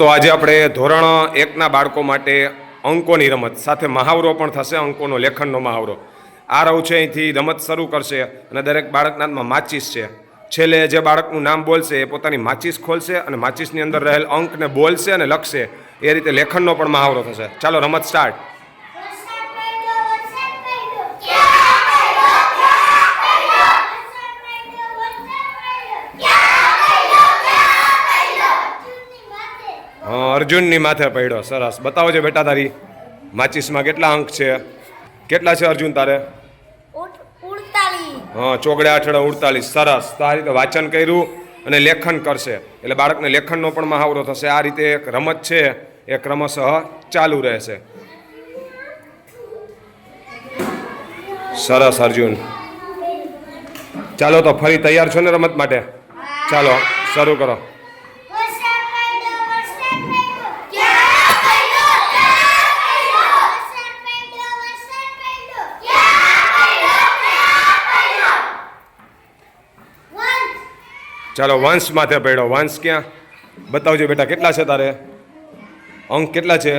તો આજે આપણે ધોરણ એકના બાળકો માટે અંકોની રમત, સાથે મહાવરો પણ થશે અંકોનો લેખનનો મહાવરો. આ રવ છે અહીંથી રમત શરૂ કરશે અને દરેક બાળકના હાથમાં માચીસ છે. છેલ્લે જે બાળકનું નામ બોલશે એ પોતાની માચીસ ખોલશે અને માચીસની અંદર રહેલ અંકને બોલશે અને લખશે. એ રીતે લેખનનો પણ મહાવરો થશે. ચાલો રમત સ્ટાર્ટ વરસાદ પડ્યો વરસાદ પડ્યો ક્યાં પડ્યો ક્યાં પડ્યો વરસાદ પડ્યો વરસાદ પડ્યો ક્યાં પડ્યો ક્યાં પડ્યો ચૂંટણી માથે હા અર્જુનની માથે પડ્યો. સરસ. બતાવો છે બેટા તારી માચીસમાં કેટલા અંક છે? કેટલા છે અર્જુન તારે? હા ચોગડે આઠડા ઉડતાલીસ. સરસ. તો આ રીતે વાંચન કર્યું અને લેખન કરશે. એટલે બાળકને લેખનનો પણ મહાવરો થશે. આ રીતે એક રમત છે. એ ક્રમશઃ ચાલુ રહેશે. સરસ અર્જુન. ચાલો તો ફરી તૈયાર છો ને રમત માટે? ચાલો શરૂ કરો વરસાદ પડ્યો વરસાદ પડ્યો ક્યાં પડ્યો ક્યાં પડ્યો વરસાદ પડ્યો વરસાદ પડ્યો ક્યાં પડ્યો ક્યાં પડ્યો વન ચાલો વંશ માથે પડ્યો. વંશ ક્યાં? બતાવજો બેટા કેટલા છે તારે? અંક કેટલા છે?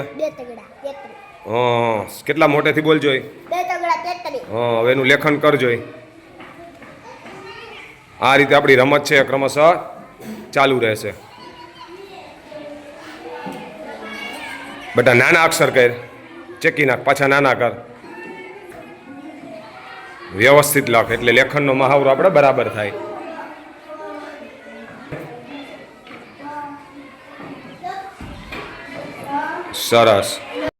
હા કેટલા મોટેથી બોલજો હા હવે એનું લેખન કરજો આ રીતે આપણી રમત છે ક્રમશઃ ચાલુ રહેશે. બેટા નાના અક્ષર કર. ચેકી નાખ પાછા નાના કર. વ્યવસ્થિત લખ એટલે લેખનનો મહાવરો આપણે બરાબર થાય. સરસ.